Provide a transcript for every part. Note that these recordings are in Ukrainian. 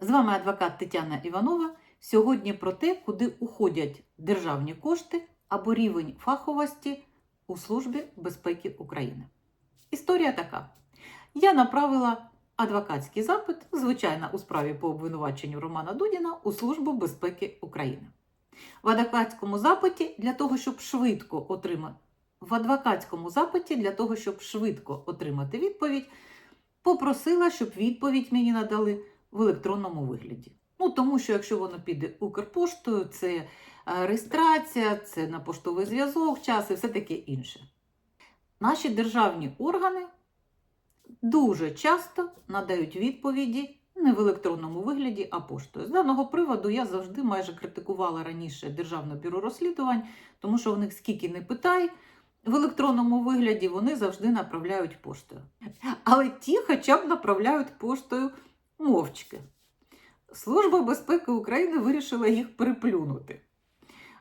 З вами адвокат Тетяна Іванова. Сьогодні про те, куди уходять державні кошти або рівень фаховості у Службі безпеки України. Історія така: я направила адвокатський запит, звичайно, у справі по обвинуваченню Романа Дудіна у Службу безпеки України. В адвокатському запиті для того, щоб швидко отримати в адвокатському запиті для того, щоб швидко отримати відповідь, попросила, щоб відповідь мені надали в електронному вигляді. Ну, тому що якщо воно піде Укрпоштою, це е, реєстрація, це на поштовий зв'язок, час і все таке інше. Наші державні органи дуже часто надають відповіді не в електронному вигляді, а поштою. З даного приводу я завжди майже критикувала раніше Державне бюро розслідувань, тому що в них скільки не питай, в електронному вигляді вони завжди направляють поштою. Але ті хоча б направляють поштою мовчки. Служба безпеки України вирішила їх переплюнути.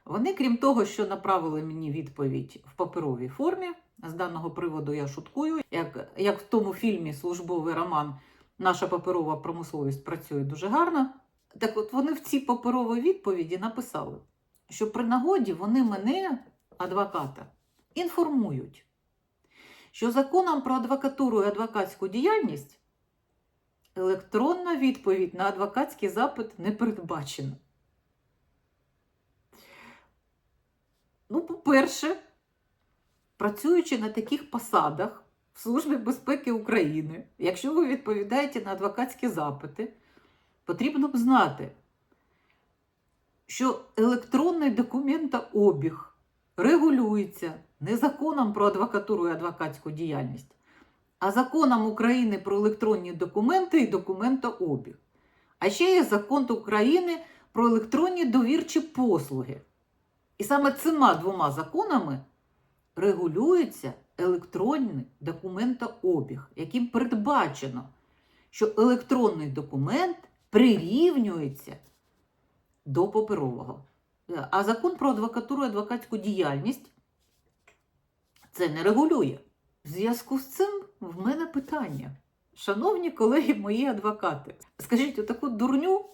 Вони, крім того, що направили мені відповідь в паперовій формі, з даного приводу я шуткую, як, як в тому фільмі Службовий роман Наша паперова промисловість працює дуже гарно. Так от вони в цій паперовій відповіді написали, що при нагоді вони мене, адвоката, інформують, що законом про адвокатуру і адвокатську діяльність електронна відповідь на адвокатський запит не передбачена. Ну, по-перше, працюючи на таких посадах в Службі безпеки України, якщо ви відповідаєте на адвокатські запити, потрібно б знати, що електронний документообіг регулюється не законом про адвокатуру і адвокатську діяльність, а законом України про електронні документи і документообіг. А ще є закон України про електронні довірчі послуги. І саме цими двома законами регулюється електронний документообіг, яким передбачено, що електронний документ прирівнюється до паперового. А закон про адвокатуру і адвокатську діяльність це не регулює. В зв'язку з цим в мене питання. Шановні колеги, мої адвокати, скажіть, отаку дурню,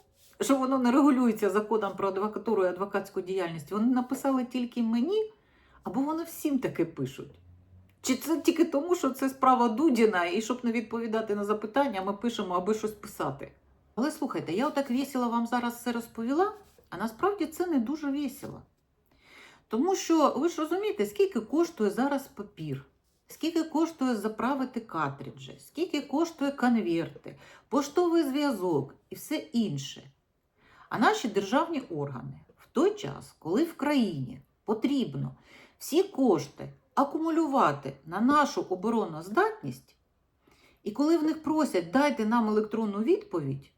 що воно не регулюється законом про адвокатуру і адвокатську діяльність, вони написали тільки мені, або вони всім таке пишуть? Чи це тільки тому, що це справа Дудіна, і щоб не відповідати на запитання, ми пишемо, аби щось писати? Але слухайте, я отак весело вам зараз все розповіла, а насправді це не дуже весело. Тому що ви ж розумієте, скільки коштує зараз папір, скільки коштує заправити картриджі, скільки коштує конверти, поштовий зв'язок і все інше. А наші державні органи в той час, коли в країні потрібно всі кошти акумулювати на нашу обороноздатність, і коли в них просять дайте нам електронну відповідь,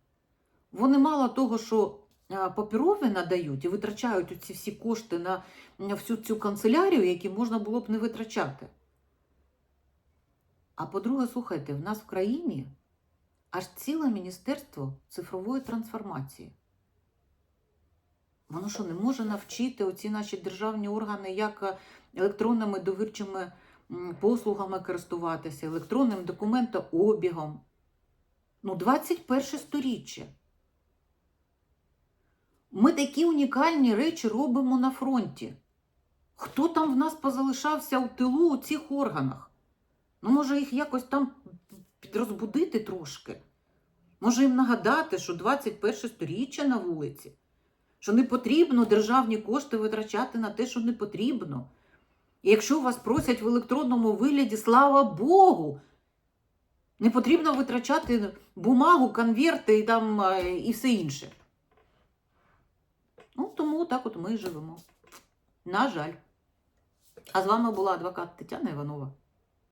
вони мало того, що а, паперові надають і витрачають ці всі кошти на всю цю канцелярію, які можна було б не витрачати. А по-друге, слухайте, в нас в країні аж ціле Міністерство цифрової трансформації. Воно що не може навчити оці наші державні органи, як е, електронними довірчими послугами користуватися, електронним документообігом. Ну, 21 сторіччя. Ми такі унікальні речі робимо на фронті. Хто там в нас позалишався у тилу у цих органах? Ну, може, їх якось там підрозбудити трошки? Може їм нагадати, що 21 сторіччя на вулиці? Що не потрібно державні кошти витрачати на те, що не потрібно. І якщо вас просять в електронному вигляді, слава Богу, не потрібно витрачати бумагу, конверти і, там, е, і все інше. Ну, тому так от ми і живемо. На жаль. А з вами була адвокат Тетяна Іванова.